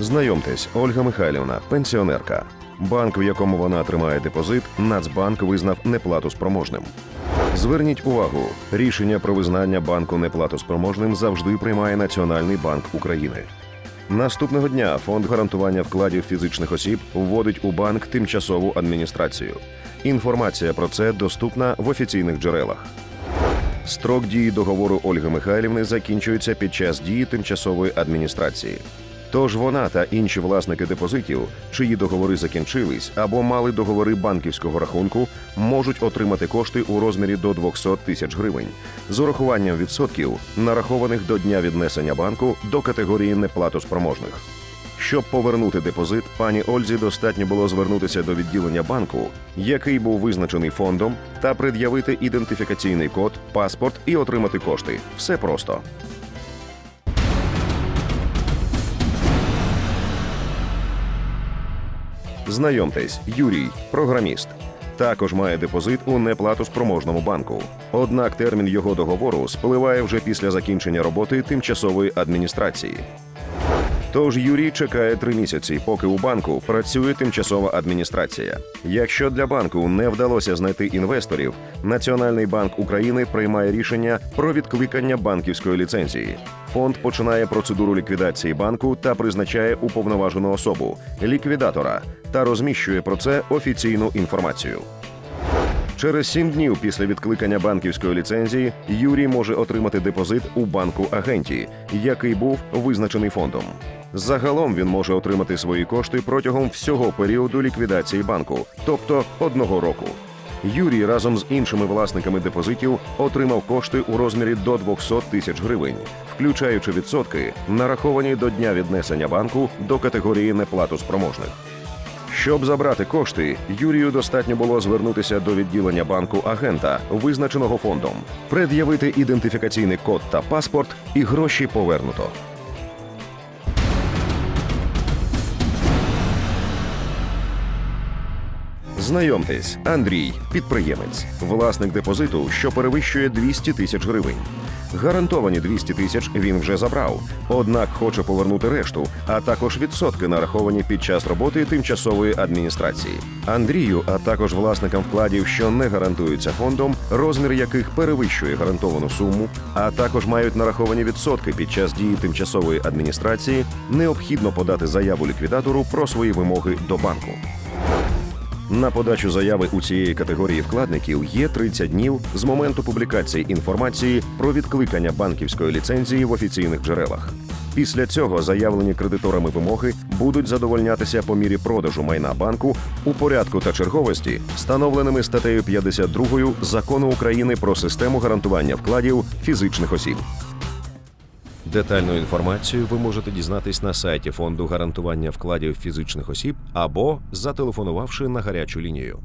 Знайомтесь, Ольга Михайлівна, пенсіонерка. Банк, в якому вона тримає депозит, Нацбанк визнав неплатоспроможним. Зверніть увагу, рішення про визнання банку неплатоспроможним завжди приймає Національний банк України. Наступного дня фонд гарантування вкладів фізичних осіб вводить у банк тимчасову адміністрацію. Інформація про це доступна в офіційних джерелах. Строк дії договору Ольги Михайлівни закінчується під час дії тимчасової адміністрації. Тож вона та інші власники депозитів, чиї договори закінчились або мали договори банківського рахунку, можуть отримати кошти у розмірі до 200 тисяч гривень з урахуванням відсотків, нарахованих до дня віднесення банку до категорії неплатоспроможних. Щоб повернути депозит, пані Ользі достатньо було звернутися до відділення банку, який був визначений фондом, та пред'явити ідентифікаційний код, паспорт і отримати кошти. Все просто. Знайомтесь, Юрій, програміст. Також має депозит у неплатоспроможному банку. Однак термін його договору спливає вже після закінчення роботи тимчасової адміністрації. Тож Юрій чекає три місяці, поки у банку працює тимчасова адміністрація. Якщо для банку не вдалося знайти інвесторів, Національний банк України приймає рішення про відкликання банківської ліцензії. Фонд починає процедуру ліквідації банку та призначає уповноважену особу ліквідатора та розміщує про це офіційну інформацію. Через сім днів після відкликання банківської ліцензії Юрій може отримати депозит у банку агенті, який був визначений фондом. Загалом він може отримати свої кошти протягом всього періоду ліквідації банку, тобто одного року. Юрій разом з іншими власниками депозитів отримав кошти у розмірі до 200 тисяч гривень, включаючи відсотки, нараховані до дня віднесення банку до категорії неплатоспроможних. Щоб забрати кошти, Юрію достатньо було звернутися до відділення банку агента, визначеного фондом, пред'явити ідентифікаційний код та паспорт, і гроші повернуто. Знайомтесь, Андрій, підприємець, власник депозиту, що перевищує 200 тисяч гривень. Гарантовані 200 тисяч він вже забрав, однак хоче повернути решту, а також відсотки нараховані під час роботи тимчасової адміністрації. Андрію, а також власникам вкладів, що не гарантуються фондом, розмір яких перевищує гарантовану суму, а також мають нараховані відсотки під час дії тимчасової адміністрації, необхідно подати заяву ліквідатору про свої вимоги до банку. На подачу заяви у цієї категорії вкладників є 30 днів з моменту публікації інформації про відкликання банківської ліцензії в офіційних джерелах. Після цього заявлені кредиторами вимоги будуть задовольнятися по мірі продажу майна банку у порядку та черговості, встановленими статтею 52 закону України про систему гарантування вкладів фізичних осіб. Детальну інформацію ви можете дізнатись на сайті фонду гарантування вкладів фізичних осіб або зателефонувавши на гарячу лінію.